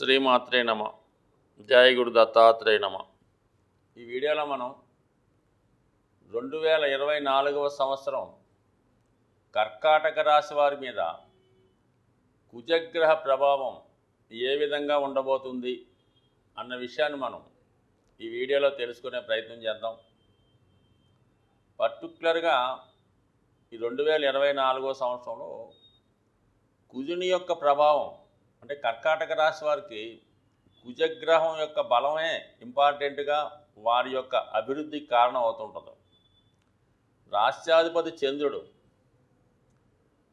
శ్రీమాత్రే నమ. జయ గురు దత్తాత్రేయ నమ. ఈ వీడియోలో మనం రెండు వేల ఇరవై నాలుగవ సంవత్సరం కర్కాటక రాశి వారి మీద కుజగ్రహ ప్రభావం ఏ విధంగా ఉండబోతుంది అన్న విషయాన్ని మనం ఈ వీడియోలో తెలుసుకునే ప్రయత్నం చేద్దాం. పర్టికులర్గా ఈ రెండు వేల ఇరవై నాలుగో సంవత్సరంలో కుజుని యొక్క ప్రభావం అంటే కర్కాటక రాశి వారికి కుజగ్రహం యొక్క బలమే ఇంపార్టెంట్గా వారి యొక్క అభివృద్ధికి కారణం అవుతుంటుంది రాష్ట్రాధిపతి చంద్రుడు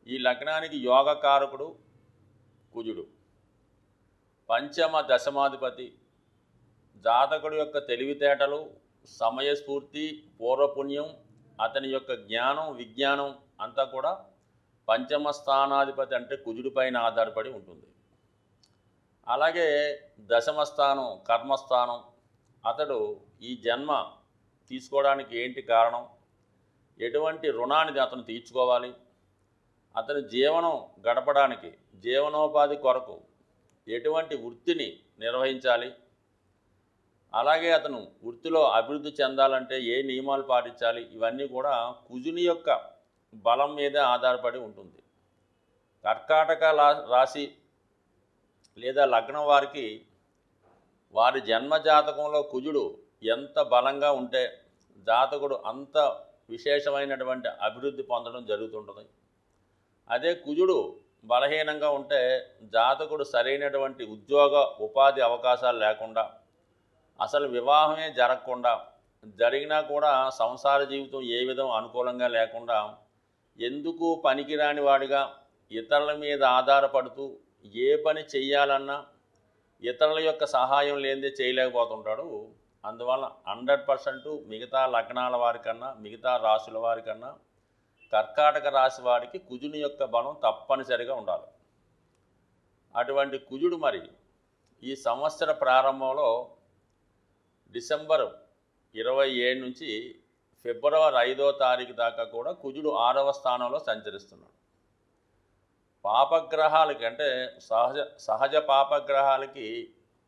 ఈ లగ్నానికి యోగకారకుడు కుజుడు. పంచమ దశమాధిపతి జాతకుడు యొక్క తెలివితేటలు సమయస్ఫూర్తి పూర్వపుణ్యం అతని యొక్క జ్ఞానం విజ్ఞానం అంతా కూడా పంచమ స్థానాధిపతి అంటే కుజుడిపైన ఆధారపడి ఉంటుంది. అలాగే దశమస్థానం కర్మస్థానం అతడు ఈ జన్మ తీసుకోవడానికి ఏంటి కారణం? ఎటువంటి రుణాన్ని అతను తీర్చుకోవాలి? అతని జీవనం గడపడానికి జీవనోపాధి కొరకు ఎటువంటి వృత్తిని నిర్వహించాలి? అలాగే అతను వృత్తిలో అభివృద్ధి చెందాలంటే ఏ నియమాలు పాటించాలి? ఇవన్నీ కూడా కుజుని యొక్క బలం మీద ఆధారపడి ఉంటుంది. కర్కాటక రాశి లేదా లగ్నం వారికి వారి జన్మ జాతకంలో కుజుడు ఎంత బలంగా ఉంటే జాతకుడు అంత విశేషమైనటువంటి అభివృద్ధి పొందడం జరుగుతుంటుంది. అదే కుజుడు బలహీనంగా ఉంటే జాతకుడు సరైనటువంటి ఉద్యోగ ఉపాధి అవకాశాలు లేకుండా అసలు వివాహమే జరగకుండా జరిగినా కూడా సంసార జీవితం ఏ విధం అనుకూలంగా లేకుండా ఎందుకు పనికిరాని వాడిగా ఇతరుల మీద ఆధారపడుతూ ఏ పని చెయ్యాలన్నా ఇతరుల యొక్క సహాయం లేనిదే చేయలేకపోతుంటాడు. అందువల్ల హండ్రెడ్ పర్సెంట్ మిగతా లగ్నాల వారికన్నా మిగతా రాశుల వారికన్నా కర్కాటక రాశి వారికి కుజుని యొక్క బలం తప్పనిసరిగా ఉండాలి. అటువంటి కుజుడు మరి ఈ సంవత్సర ప్రారంభంలో డిసెంబర్ ఇరవై ఏడు నుంచి ఫిబ్రవరి ఐదో తారీఖు దాకా కూడా కుజుడు ఆరవ స్థానంలో సంచరిస్తున్నాడు. పాపగ్రహాలకి అంటే సహజ సహజ పాపగ్రహాలకి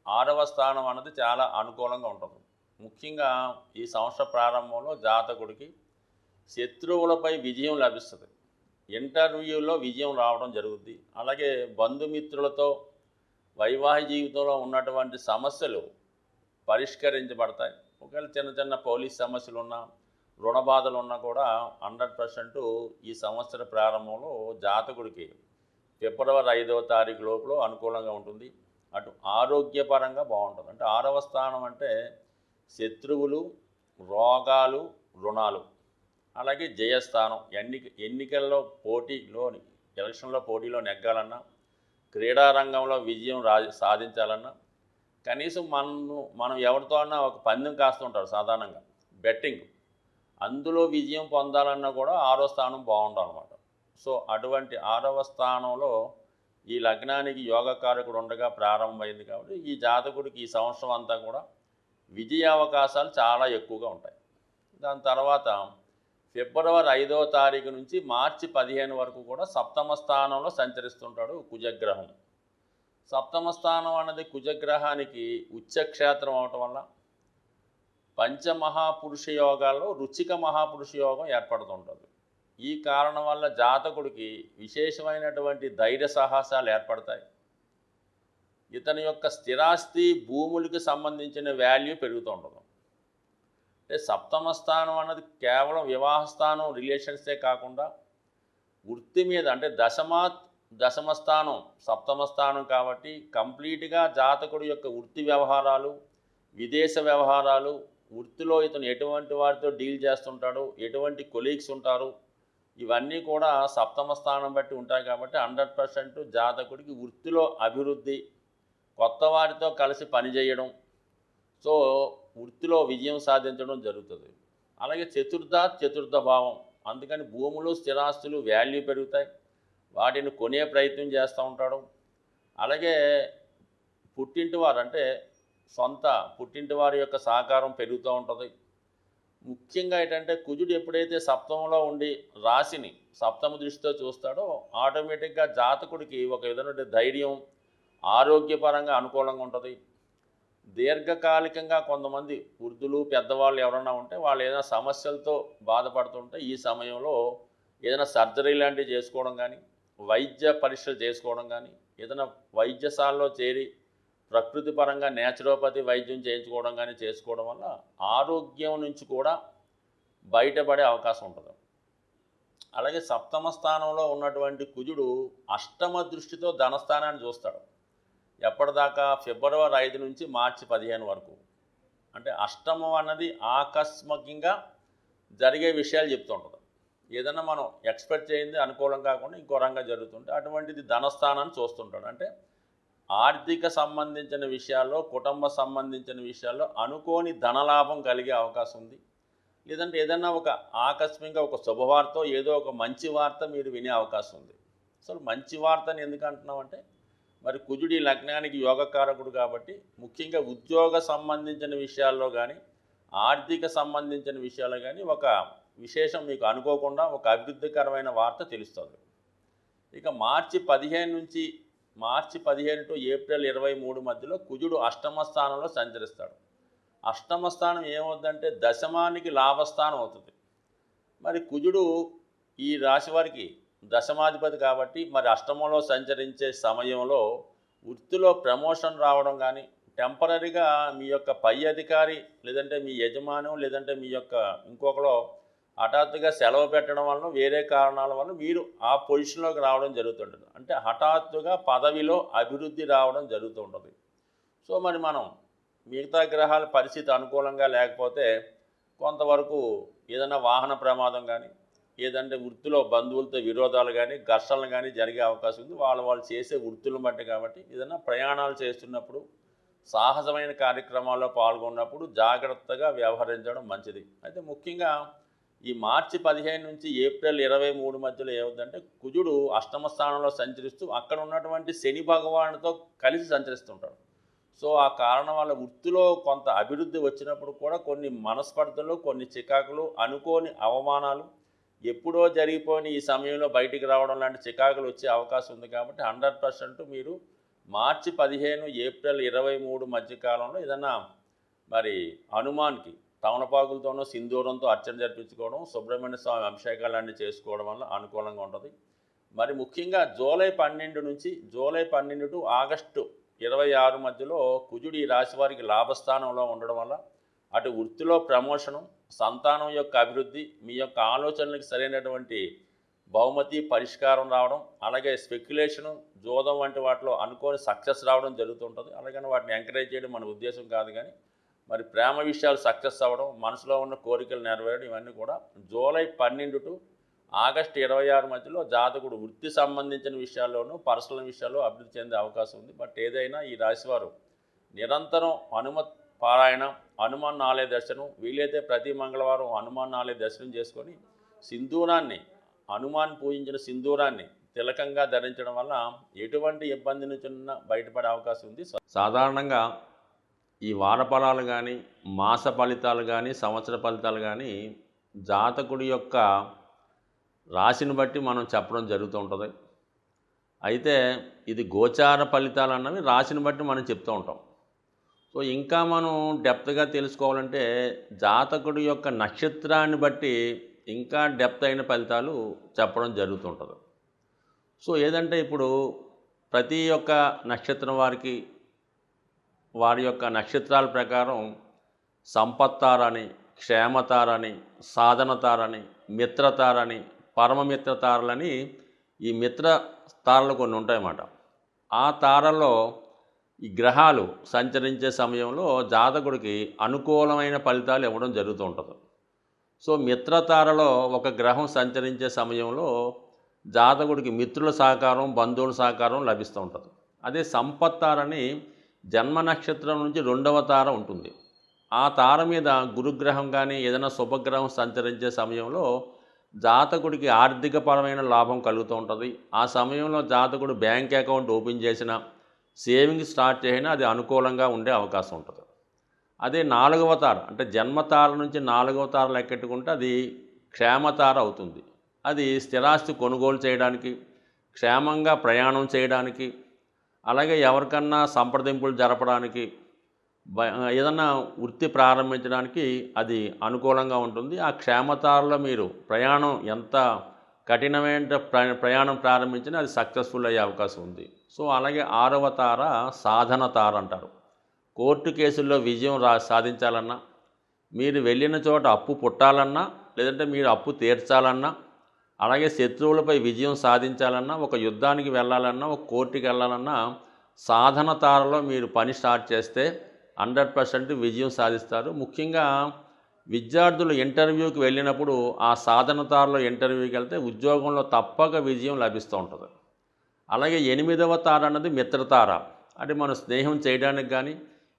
ఆరవ స్థానం అన్నది చాలా అనుకూలంగా ఉంటుంది. ముఖ్యంగా ఈ సంవత్సర ప్రారంభంలో జాతకుడికి శత్రువులపై విజయం లభిస్తుంది. ఇంటర్వ్యూలో విజయం రావడం జరుగుద్ది. అలాగే బంధుమిత్రులతో వైవాహిక జీవితంలో ఉన్నటువంటి సమస్యలు పరిష్కరించబడతాయి. ఒకవేళ చిన్న చిన్న పోలీస్ సమస్యలు ఉన్నా రుణ బాధలు ఉన్నా కూడా హండ్రెడ్ పర్సెంట్ ఈ సంవత్సర ప్రారంభంలో జాతకుడికి ఫిబ్రవరి ఐదవ తారీఖు లోపల అనుకూలంగా ఉంటుంది. అటు ఆరోగ్యపరంగా బాగుంటుంది. అంటే ఆరవ స్థానం అంటే శత్రువులు రోగాలు రుణాలు. అలాగే జయస్థానం. ఎన్నిక ఎన్నికల్లో పోటీలో ఎలక్షన్లో పోటీలో నెగ్గాలన్నా క్రీడా రంగంలో విజయం రా సాధించాలన్నా కనీసం మనను మనం ఎవరితో అన్నా ఒక పందెం కాస్తుంటారు సాధారణంగా. బెట్టింగ్. అందులో విజయం పొందాలన్నా కూడా ఆరో స్థానం బాగుండాలన్నమాట. సో అటువంటి ఆరవ స్థానంలో ఈ లగ్నానికి యోగకారకుడు ఉండగా ప్రారంభమైంది కాబట్టి ఈ జాతకుడికి ఈ సంవత్సరం అంతా కూడా విజయ అవకాశాలు చాలా ఎక్కువగా ఉంటాయి. దాని తర్వాత ఫిబ్రవరి ఐదవ తారీఖు నుంచి మార్చి పదిహేను వరకు కూడా సప్తమ స్థానంలో సంచరిస్తుంటాడు కుజగ్రహం. సప్తమ స్థానం అన్నది కుజగ్రహానికి ఉచ్చక్షేత్రం అవటం వల్ల పంచమహాపురుష యోగాల్లో రుచిక మహాపురుష యోగం ఏర్పడుతుంటుంది. ఈ కారణం వల్ల జాతకుడికి విశేషమైనటువంటి ధైర్య సాహసాలు ఏర్పడతాయి. ఇతని యొక్క స్థిరాస్తి భూములకి సంబంధించిన వాల్యూ పెరుగుతూ ఉండదు అంటే సప్తమ స్థానం అన్నది కేవలం వివాహ స్థానం రిలేషన్సే కాకుండా వృత్తి మీద అంటే దశమా దశమ స్థానం సప్తమ స్థానం కాబట్టి కంప్లీట్గా జాతకుడి యొక్క వృత్తి వ్యవహారాలు విదేశ వ్యవహారాలు వృత్తిలో ఇతను ఎటువంటి వారితో డీల్ చేస్తుంటాడు ఎటువంటి కొలీగ్స్ ఉంటారు ఇవన్నీ కూడా సప్తమ స్థానం బట్టి ఉంటాయి కాబట్టి హండ్రెడ్ పర్సెంట్ జాతకుడికి వృత్తిలో అభివృద్ధి కొత్త వారితో కలిసి పనిచేయడం సో వృత్తిలో విజయం సాధించడం జరుగుతుంది. అలాగే చతుర్థ చతుర్థ భావం. అందుకని భూములు స్థిరాస్తులు వాల్యూ పెరుగుతాయి. వాటిని కొనే ప్రయత్నం చేస్తూ ఉంటాడు. అలాగే పుట్టింటి వారు అంటే సొంత పుట్టింటి వారి యొక్క సహకారం పెరుగుతూ ఉంటుంది. ముఖ్యంగా ఏంటంటే కుజుడు ఎప్పుడైతే సప్తమంలో ఉండి రాశిని సప్తమ దృష్టితో చూస్తాడో ఆటోమేటిక్గా జాతకుడికి ఒక విధమైన ధైర్యం ఆరోగ్యపరంగా అనుకూలంగా ఉంటుంది. దీర్ఘకాలికంగా కొంతమంది వృద్ధులు పెద్దవాళ్ళు ఎవరన్నా ఉంటే వాళ్ళు ఏదైనా సమస్యలతో బాధపడుతుంటే ఈ సమయంలో ఏదైనా సర్జరీ లాంటివి చేసుకోవడం కానీ వైద్య పరీక్షలు చేసుకోవడం కానీ ఏదైనా వైద్యశాలలో చేరి ప్రకృతి పరంగా నేచురోపతి వైద్యం చేయించుకోవడం కానీ చేసుకోవడం వల్ల ఆరోగ్యం నుంచి కూడా బయటపడే అవకాశం ఉంటుంది. అలాగే సప్తమ స్థానంలో ఉన్నటువంటి కుజుడు అష్టమ దృష్టితో ధనస్థానాన్ని చూస్తాడు. ఎప్పటిదాకా ఫిబ్రవరి ఐదు నుంచి మార్చి పదిహేను వరకు. అంటే అష్టమం అన్నది ఆకస్మికంగా జరిగే విషయాలు చెప్తుంటుంది ఏదైనా మనం ఎక్స్పెక్ట్ చేయింది అనుకూలం కాకుండా ఇంకో రంగా జరుగుతుంటే అటువంటిది ధనస్థానాన్ని చూస్తుంటాడు. అంటే ఆర్థిక సంబంధించిన విషయాల్లో కుటుంబ సంబంధించిన విషయాల్లో అనుకోని ధనలాభం కలిగే అవకాశం ఉంది. లేదంటే ఏదన్నా ఒక ఆకస్మిక ఒక శుభవార్త ఏదో ఒక మంచి వార్త మీరు వినే అవకాశం ఉంది. అసలు మంచి వార్తని ఎందుకు అంటున్నామంటే మరి కుజుడి లగ్నానికి యోగకారకుడు కాబట్టి ముఖ్యంగా ఉద్యోగ సంబంధించిన విషయాల్లో కానీ ఆర్థిక సంబంధించిన విషయాల్లో కానీ ఒక విశేషం మీకు అనుకోకుండా ఒక అభివృద్ధికరమైన వార్త తెలుస్తుంది. ఇక మార్చి పదిహేను నుంచి మార్చి పదిహేను టు ఏప్రిల్ ఇరవై మూడు మధ్యలో కుజుడు అష్టమ స్థానంలో సంచరిస్తాడు. అష్టమ స్థానం ఏమవుతుందంటే దశమానికి లాభస్థానం అవుతుంది. మరి కుజుడు ఈ రాశి వారికి దశమాధిపతి కాబట్టి మరి అష్టమంలో సంచరించే సమయంలో వృత్తిలో ప్రమోషన్ రావడం కానీ టెంపరీగా మీ యొక్క పై అధికారి లేదంటే మీ యజమానం లేదంటే మీ యొక్క ఇంకొకలో హఠాత్తుగా సెలవు పెట్టడం వలన వేరే కారణాల వల్ల మీరు ఆ పొజిషన్లోకి రావడం జరుగుతుంటుంది. అంటే హఠాత్తుగా పదవిలో అభివృద్ధి రావడం జరుగుతూ ఉంటుంది సో మరి మనం మిగతా గ్రహాల పరిస్థితి అనుకూలంగా లేకపోతే కొంతవరకు ఏదైనా వాహన ప్రమాదం కానీ ఏదంటే వృత్తిలో బంధువులతో విరోధాలు కానీ ఘర్షణలు కానీ జరిగే అవకాశం ఉంది. వాళ్ళు వాళ్ళు చేసే వృత్తులను బట్టి కాబట్టి ఏదైనా ప్రయాణాలు చేస్తున్నప్పుడు సాహసమైన కార్యక్రమాల్లో పాల్గొన్నప్పుడు జాగ్రత్తగా వ్యవహరించడం మంచిది. అయితే ముఖ్యంగా ఈ మార్చి పదిహేను నుంచి ఏప్రిల్ ఇరవై మూడు మధ్యలో ఏమవుతుందంటే కుజుడు అష్టమ స్థానంలో సంచరిస్తూ అక్కడ ఉన్నటువంటి శని భగవానుతో కలిసి సంచరిస్తుంటాడు సో ఆ కారణం వల్ల వృత్తిలో కొంత అభివృద్ధి వచ్చినప్పుడు కూడా కొన్ని మనస్పర్ధలు కొన్ని చికాకులు అనుకోని అవమానాలు ఎప్పుడో జరిగిపోయిన ఈ సమయంలో బయటికి రావడం లాంటి చికాకులు వచ్చే అవకాశం ఉంది కాబట్టి హండ్రెడ్ పర్సెంట్ మీరు మార్చి పదిహేను ఏప్రిల్ ఇరవై మూడు మధ్యకాలంలో ఏదన్నా మరి హనుమాన్కి తమనపాకులతోనూ సింధూరంతో అర్చన జరిపించుకోవడం సుబ్రహ్మణ్య స్వామి అభిషేకాలన్నీ చేసుకోవడం వల్ల అనుకూలంగా ఉంటుంది. మరి ముఖ్యంగా జూలై పన్నెండు నుంచి జూలై పన్నెండు టు ఆగస్టు ఇరవై ఆరు మధ్యలో కుజుడు ఈ రాశి వారికి లాభస్థానంలో ఉండడం వల్ల అటు వృత్తిలో ప్రమోషను సంతానం యొక్క అభివృద్ధి మీ యొక్క ఆలోచనలకు సరైనటువంటి బహుమతి పరిష్కారం రావడం అలాగే స్పెక్యులేషను జోదం వంటి వాటిలో అనుకోని సక్సెస్ రావడం జరుగుతుంటుంది. అలాగని వాటిని ఎంకరేజ్ చేయడం మన ఉద్దేశం కాదు కానీ మరి ప్రేమ విషయాలు సక్సెస్ అవ్వడం మనసులో ఉన్న కోరికలు నెరవేరడం ఇవన్నీ కూడా జూలై పన్నెండు టు ఆగస్టు ఇరవై ఆరు మధ్యలో జాతకుడు వృత్తి సంబంధించిన విషయాల్లోనూ పర్సనల్ విషయాల్లో అభివృద్ధి చెందే అవకాశం ఉంది. బట్ ఏదైనా ఈ రాశివారు నిరంతరం హనుమత్ పారాయణం హనుమాన్ ఆలయ దర్శనం వీలైతే ప్రతి మంగళవారం హనుమాన్ ఆలయ దర్శనం చేసుకొని సింధూరాన్ని హనుమాన్ పూజించిన సింధూరాన్ని తిలకంగా ధరించడం వల్ల ఎటువంటి ఇబ్బంది నుంచి బయటపడే అవకాశం ఉంది. సాధారణంగా ఈ వార ఫలాలు కానీ మాస ఫలితాలు కానీ సంవత్సర ఫలితాలు కానీ జాతకుడి యొక్క రాశిని బట్టి మనం చెప్పడం జరుగుతూ ఉంటుంది. అయితే ఇది గోచార ఫలితాలు అన్నవి రాశిని బట్టి మనం చెప్తూ ఉంటాం. సో ఇంకా మనం డెప్త్గా తెలుసుకోవాలంటే జాతకుడి యొక్క నక్షత్రాన్ని బట్టి ఇంకా డెప్త్ అయిన ఫలితాలు చెప్పడం జరుగుతుంటుంది సో ఏదంటే ఇప్పుడు ప్రతి ఒక్క నక్షత్రం వారికి వారి యొక్క నక్షత్రాల ప్రకారం సంపత్తారని క్షేమతారని సాధనతారని మిత్రతారని పరమమిత్ర తారలని ఈ మిత్ర తారలు కొన్ని ఉంటాయన్నమాట. ఆ తారలో ఈ గ్రహాలు సంచరించే సమయంలో జాతకుడికి అనుకూలమైన ఫలితాలు ఇవ్వడం జరుగుతూ ఉంటుంది. సో మిత్రతారలో ఒక గ్రహం సంచరించే సమయంలో జాతకుడికి మిత్రుల సహకారం బంధువుల సహకారం లభిస్తూ ఉంటుంది. అదే సంపత్తారని జన్మ నక్షత్రం నుంచి రెండవ తార ఉంటుంది. ఆ తార మీద గురుగ్రహం కానీ ఏదైనా శుభగ్రహం సంచరించే సమయంలో జాతకుడికి ఆర్థికపరమైన లాభం కలుగుతూ ఉంటుంది. ఆ సమయంలో జాతకుడు బ్యాంక్ అకౌంట్ ఓపెన్ చేసిన సేవింగ్ స్టార్ట్ చేసినా అది అనుకూలంగా ఉండే అవకాశం ఉంటుంది. అదే నాలుగవ తార అంటే జన్మతార నుంచి నాలుగవ తార లెక్కెట్టుకుంటే అది క్షేమతార అవుతుంది. అది స్థిరాస్తి కొనుగోలు చేయడానికి క్షేమంగా ప్రయాణం చేయడానికి అలాగే ఎవరికన్నా సంప్రదింపులు జరపడానికి ఏదన్నా వృత్తి ప్రారంభించడానికి అది అనుకూలంగా ఉంటుంది. ఆ క్షేమతారలో మీరు ప్రయాణం ఎంత కఠినమైన ప్ర- ప్రయాణం ప్రారంభించినా అది సక్సెస్ఫుల్ అయ్యే అవకాశం ఉంది. సో అలాగే ఆరవ తార సాధన తార అంటారు. కోర్టు కేసుల్లో విజయం రా సాధించాలన్నా మీరు వెళ్ళిన చోట అప్పు పుట్టాలన్నా లేదంటే మీరు అప్పు తీర్చాలన్నా అలాగే శత్రువులపై విజయం సాధించాలన్నా ఒక యుద్ధానికి వెళ్ళాలన్నా ఒక కోర్టుకి వెళ్ళాలన్నా సాధన తారలో మీరు పని స్టార్ట్ చేస్తే హండ్రెడ్ పర్సెంట్ విజయం సాధిస్తారు. ముఖ్యంగా విద్యార్థులు ఇంటర్వ్యూకి వెళ్ళినప్పుడు ఆ సాధన తారలో ఇంటర్వ్యూకి వెళ్తే ఉద్యోగంలో తప్పక విజయం లభిస్తూ ఉంటుంది. అలాగే ఎనిమిదవ తార అన్నది మిత్రతార. అంటే మనం స్నేహం చేయడానికి కానీ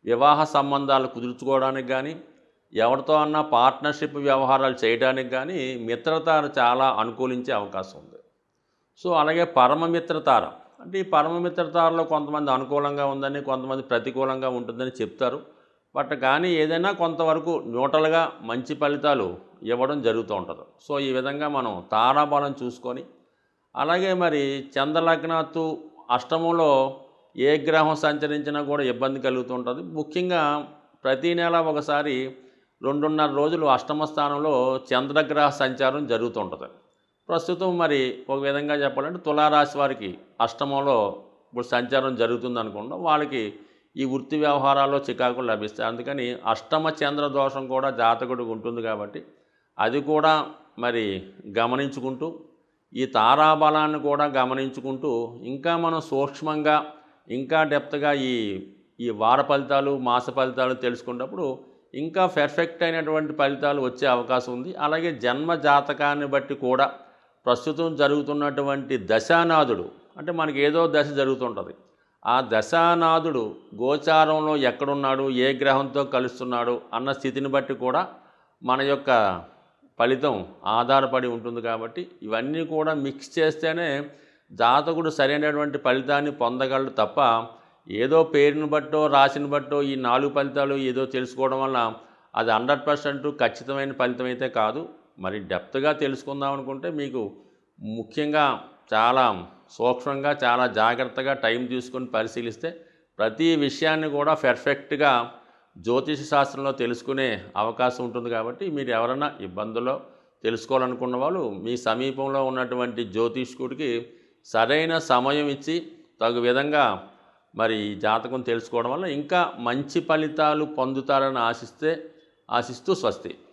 వివాహ సంబంధాలు కుదుర్చుకోవడానికి కానీ ఎవరితో అన్నా పార్ట్నర్షిప్ వ్యవహారాలు చేయడానికి కానీ మిత్రతార చాలా అనుకూలించే అవకాశం ఉంది. సో అలాగే పరమమిత్రతార. అంటే ఈ పరమమిత్రతారలో కొంతమంది అనుకూలంగా ఉందని కొంతమంది ప్రతికూలంగా ఉంటుందని చెప్తారు. బట్ కానీ ఏదైనా కొంతవరకు న్యూట్రల్గా మంచి ఫలితాలు ఇవ్వడం జరుగుతూ ఉంటుంది. సో ఈ విధంగా మనం తారాబలం చూసుకొని అలాగే మరి చంద్రలగ్నాత్తు అష్టమంలో ఏ గ్రహం సంచరించినా కూడా ఇబ్బంది కలుగుతుంటుంది ముఖ్యంగా ప్రతి నెల ఒకసారి రెండున్నర రోజులు అష్టమ స్థానంలో చంద్రగ్రహ సంచారం జరుగుతుంటుంది. ప్రస్తుతం మరి ఒక విధంగా చెప్పాలంటే తులారాశి వారికి అష్టమంలో ఇప్పుడు సంచారం జరుగుతుంది అనుకుంటాం వాళ్ళకి ఈ వృత్తి వ్యవహారాల్లో చికాకులు లభిస్తాయి. అందుకని అష్టమ చంద్ర దోషం కూడా జాతకుడికి ఉంటుంది కాబట్టి అది కూడా మరి గమనించుకుంటూ ఈ తారాబలాన్ని కూడా గమనించుకుంటూ ఇంకా మనం సూక్ష్మంగా ఇంకా డెప్త్గా ఈ ఈ వార ఫలితాలు మాస ఫలితాలు తెలుసుకున్నప్పుడు ఇంకా పెర్ఫెక్ట్ అయినటువంటి ఫలితాలు వచ్చే అవకాశం ఉంది. అలాగే జన్మ జాతకాన్ని బట్టి కూడా ప్రస్తుతం జరుగుతున్నటువంటి దశానాథుడు అంటే మనకి ఏదో దశ జరుగుతుంటుంది. ఆ దశానాథుడు గోచారంలో ఎక్కడున్నాడు ఏ గ్రహంతో కలుస్తున్నాడు అన్న స్థితిని బట్టి కూడా మన యొక్క ఫలితం ఆధారపడి ఉంటుంది కాబట్టి ఇవన్నీ కూడా మిక్స్ చేస్తేనే జాతకుడు సరైనటువంటి ఫలితాన్ని పొందగలడు తప్ప ఏదో పేరుని బట్టో రాసిన బట్టో ఈ నాలుగు ఫలితాలు ఏదో తెలుసుకోవడం వల్ల అది హండ్రెడ్ పర్సెంట్ ఖచ్చితమైన ఫలితం అయితే కాదు. మరి డెప్త్గా తెలుసుకుందాం అనుకుంటే మీకు ముఖ్యంగా చాలా సూక్ష్మంగా చాలా జాగ్రత్తగా టైం తీసుకొని పరిశీలిస్తే ప్రతి విషయాన్ని కూడా పెర్ఫెక్ట్గా జ్యోతిష శాస్త్రంలో తెలుసుకునే అవకాశం ఉంటుంది కాబట్టి మీరు ఎవరైనా ఇబ్బందుల్లో తెలుసుకోవాలనుకున్న వాళ్ళు మీ సమీపంలో ఉన్నటువంటి జ్యోతిష్కుడికి సరైన సమయం ఇచ్చి తగు విధంగా మరి ఈ జాతకం తెలుసుకోవడం వల్ల ఇంకా మంచి ఫలితాలు పొందుతారని ఆశిస్తే ఆశిస్తూ స్వస్తి.